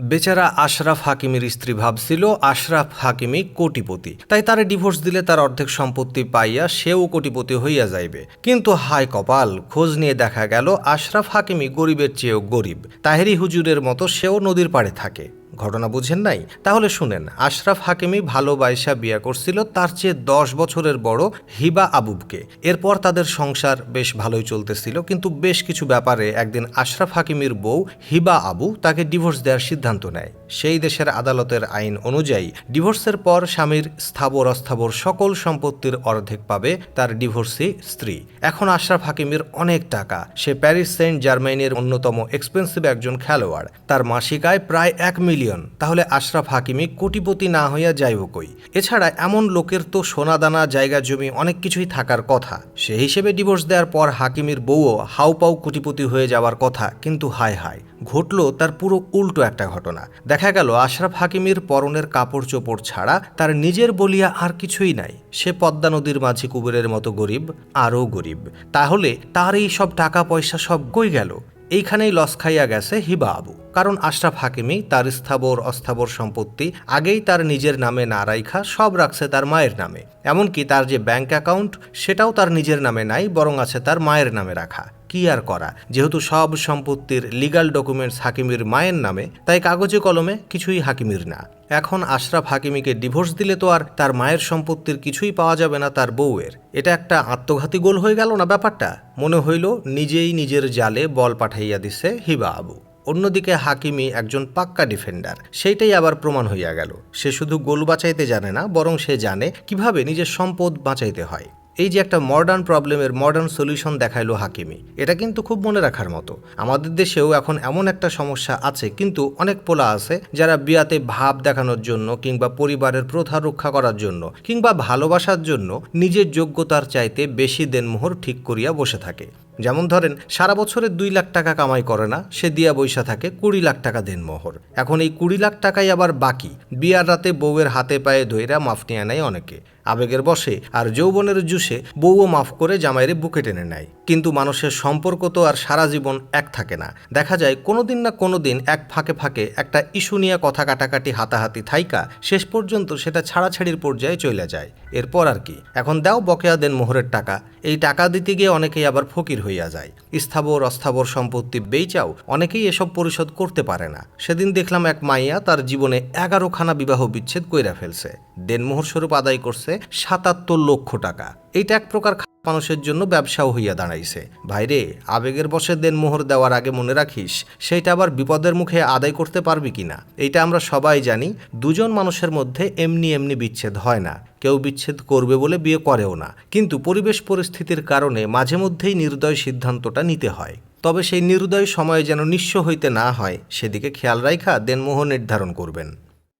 বেচারা আশরাফ হাকিমের স্ত্রী ভাবছিল, আশরাফ হাকিমি কোটিপতি। তাই তারে ডিভোর্স দিলে তার অর্ধেক সম্পত্তি পাইয়া সেও কোটিপতি হইয়া যাইবে। কিন্তু হাই কপাল, খোঁজ নিয়ে দেখা গেল, আশরাফ হাকিমি গরিবের চেয়েও গরিব। তাহেরি হুজুরের মতো সেও নদীর পাড়ে থাকে। ঘটনা বুঝেন নাই? তাহলে শুনেন, আশরাফ হাকিমি ভালোবাসা বিয়া করছিল, তার চেয়ে দশ বছরের বড় হিবা আবুবকে। এরপর তাদের সংসার বেশ ভালোই চলতেছিল, কিন্তু বেশ কিছু ব্যাপারে একদিন আশরাফ হাকিমির বউ হিবা আবু তাকে ডিভোর্স দেওয়ার সিদ্ধান্ত নেয়। সেই দেশের আদালতের আইন অনুযায়ী ডিভোর্সের পর স্বামীর স্থাবর অস্থাবর সকল সম্পত্তির অর্ধেক পাবে তার ডিভোর্সি স্ত্রী। এখন আশরাফ হাকিমের অনেক টাকা। সে প্যারিস সেন্ট জার্মানির অন্যতম এক্সপেন্সিভ একজন খেলোয়াড়। তার মাসিক আয় প্রায় এক মিলিয়ন। তাহলে আশরাফ হাকিমি কোটিপতি না হইয়া যাইব কই? এছাড়া এমন লোকের তো সোনাদানা, জায়গা জমি, অনেক কিছুই থাকার কথা। সে হিসেবে ডিভোর্স দেওয়ার পর হাকিমের বউও হাউপাউ কোটিপতি হয়ে যাওয়ার কথা। কিন্তু হায় হায়, ঘটল তার পুরো উল্টো একটা ঘটনা। দেখা গেল আশরাফ হাকিমের পরনের কাপড় চোপড় ছাড়া তার নিজের বলিয়া আর কিছুই নাই। সে পদ্মা নদীর মাঝি কুবেরের মতো গরিব, আরও গরিব। তাহলে তার এই সব টাকা পয়সা সব গই গেল। এইখানেই লস খাইয়া গেছে হিবা আবু। কারণ আশরাফ হাকিমি তার স্থাবর অস্থাবর সম্পত্তি, আগেই তার নিজের নামে না রাইখা, সব রাখছে তার মায়ের নামে। এমনকি তার যে ব্যাংক অ্যাকাউন্ট, সেটাও তার নিজের নামে নাই, বরং আছে তার মায়ের নামে রাখা। কি আর করা? যেহেতু সব সম্পত্তির লিগাল ডকুমেন্টস হাকিমির মায়ের নামে, তাই কাগজে কলমে কিছুই হাকিমির না। এখন আশরাফ হাকিমিকে ডিভোর্স দিলে তো আর তার মায়ের সম্পত্তির কিছুই পাওয়া যাবে না তার বউয়ের। এটা একটা আত্মঘাতী গোল হয়ে গেল না ব্যাপারটা? মনে হইল নিজেই নিজের জালে বল পাঠাইয়া দিছে হিবা আবু। অন্যদিকে হাকিমি একজন পাক্কা ডিফেন্ডার। সেইটাই আবার প্রমাণ হইয়া গেল। সে শুধু গোল বাঁচাইতে জানে না, বরং সে জানে কীভাবে নিজের সম্পদ বাঁচাইতে হয়। এই যে একটা মডার্ন প্রবলেমের মডার্ন সলিউশন দেখাইলো হাকিমি এটা কিন্তু খুব মনে রাখার মতো। আমাদের দেশেও এখন এমন একটা সমস্যা আছে, কিন্তু অনেক পোলা আছে যারা বিয়াতে ভাব দেখানোর জন্য কিংবা পরিবারের প্রথা রক্ষা করার জন্য কিংবা ভালোবাসার জন্য নিজের যোগ্যতার চাইতে বেশি দেনমোহর ঠিক করিয়া বসে থাকে। যেমন ধরেন, সারা বছরে দুই লাখ টাকা কামাই করে না, সে দিয়া বৈশা থাকে কুড়ি লাখ টাকা দেন মোহর এখন এই কুড়ি লাখ টাকাই আবার বাকি, বিয়ার রাতে বউয়ের হাতে পায়ে ধইরা মাফ নিয়ে নেয় অনেকে। আবেগের বসে, আর যৌবনের জুসে বউও মাফ করে জামাইরে বুকে টেনে নেয়। কিন্তু মানুষের সম্পর্ক তো আর সারা জীবন এক থাকে না। দেখা যায় কোনোদিন না কোনোদিন এক ফাঁকে ফাঁকে একটা ইস্যু নিয়ে কথা কাটাকাটি হাতাহাতি থাইকা শেষ পর্যন্ত সেটা ছাড়াছাড়ির পর্যায়ে চলে যায়। এরপর আর কি? এখন দাও বকেয়া দেন মোহরের টাকা। এই টাকা দিতে গিয়ে অনেকেই আবার ফকির হইয়া যায়। স্থাবর, অস্থাবর সম্পত্তি বেচাও অনেকেই এসব পরিশোধ করতে পারে না। সেদিন দেখলাম এক মাইয়া তার জীবনে এগারোখানা বিবাহ বিচ্ছেদ কইরা ফেলছে। দেনমোহর স্বরূপ আদায় করছে সাতাত্তর লক্ষ টাকা। এইটা এক প্রকার মানুষের জন্য ব্যবসাও হইয়া দাঁড়াইছে। ভাইরে, আবেগের বসে দেনমোহর দেওয়ার আগে মনে রাখিস, সেইটা আবার বিপদের মুখে আদায় করতে পারবি কিনা? এইটা আমরা সবাই জানি, দুজন মানুষের মধ্যে এমনি এমনি বিচ্ছেদ হয় না। কেউ বিচ্ছেদ করবে বলে বিয়ে করেও না। কিন্তু পরিবেশ পরিস্থিতির কারণে মাঝে মধ্যেই নির্দয় সিদ্ধান্তটা নিতে হয়। তবে সেই নির্দয় সময়ে যেন নিঃস্ব হইতে না হয়, সেদিকে খেয়াল রাইখা দেনমোহ নির্ধারণ করবেন।